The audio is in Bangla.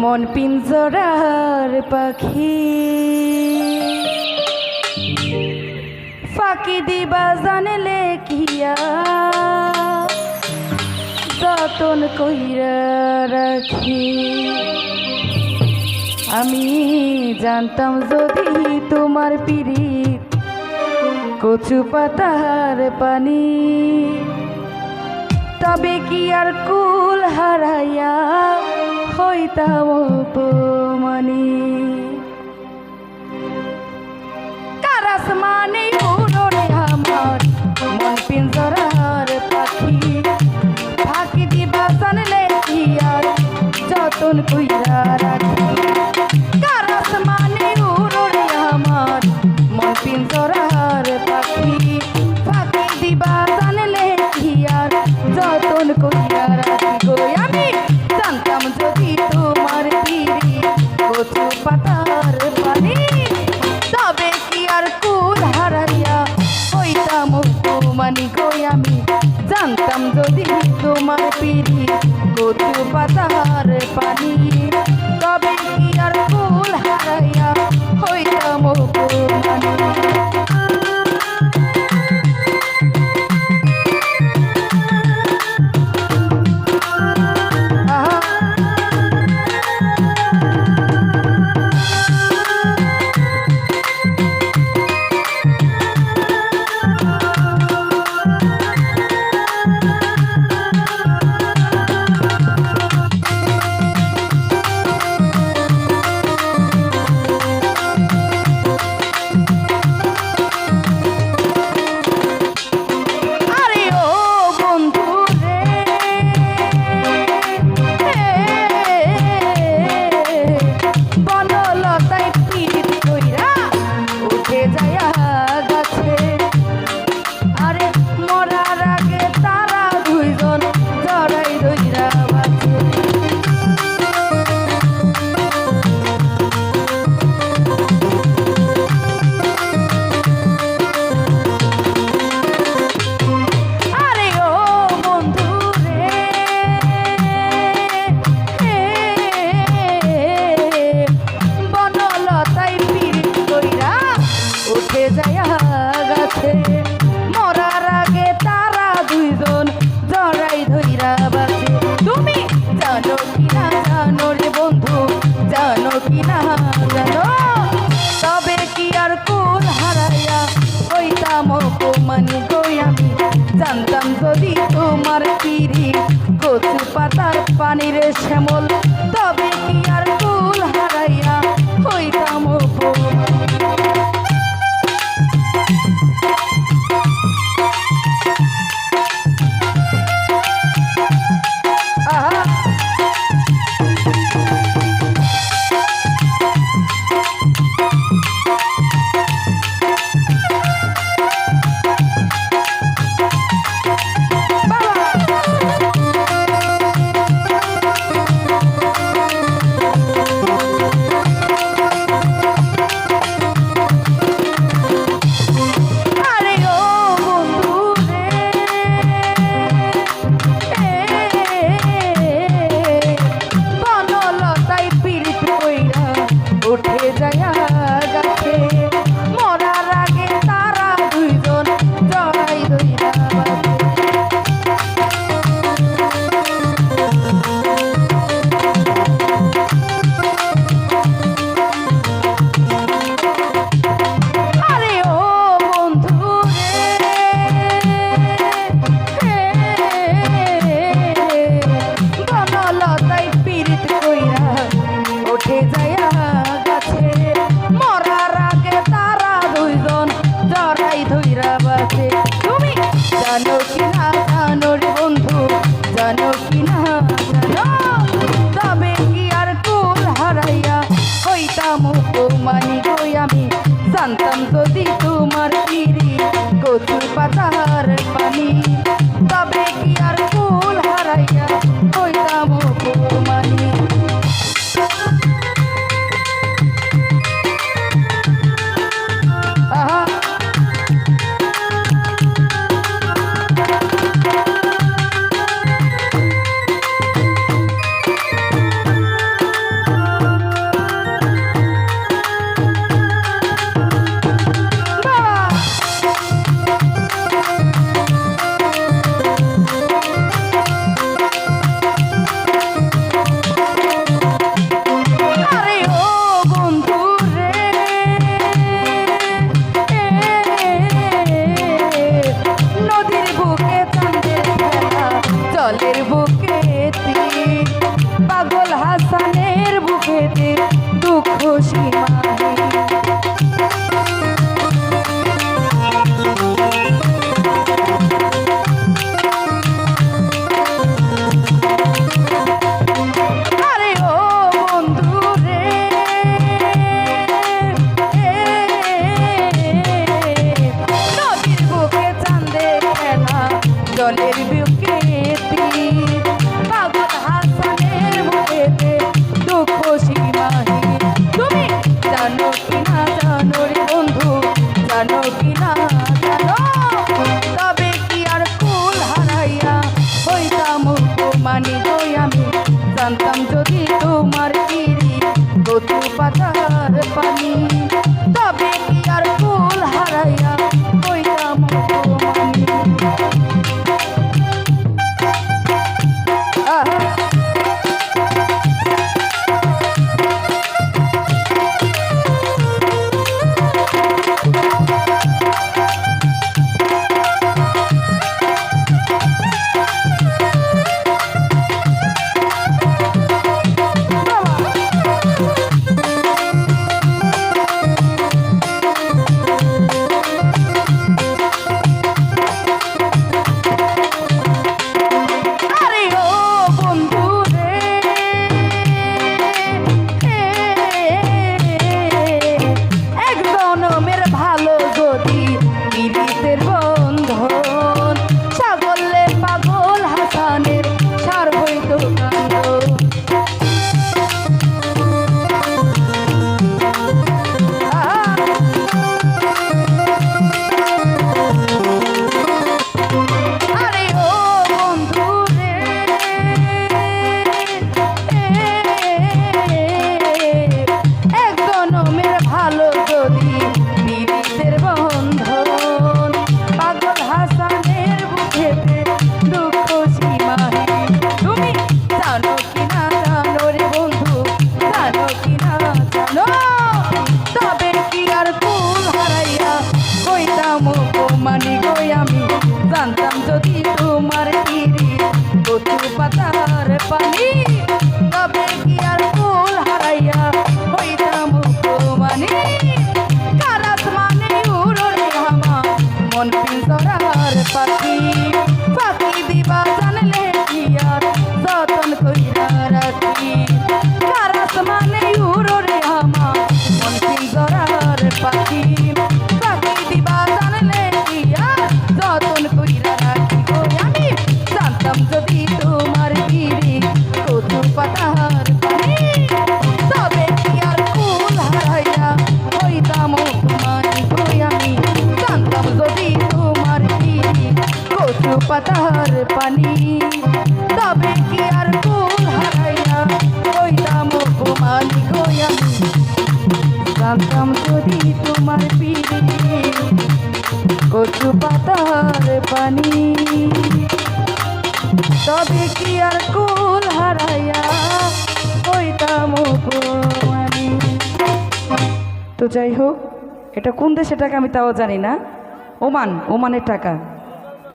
মন পিঞ্জরার পাখি। ফাঁকি দিবা জানলে কিয়া, যতন কইরা রাখি। আমি জানতাম যদি তোমার পিড়িত কচু পাতার পানি। তবে কি আর কুল হারাইয়া হইতাম অপমানি? কারাস মানে উড়োরে আমার মন পিঞ্জরার পাখি। ফাঁকি দিবা সানলে আর যতন কইরা রাখি? পাতার পানি i'm amor. বুকে চাঁদের খেলা কচু পাতার পানি। তবে কি আর কুল হারাইয়া হইতাম তো যাই হোক, এটা কোন দেশের টাকা আমি তাও জানি না। ওমান, ওমানের টাকা।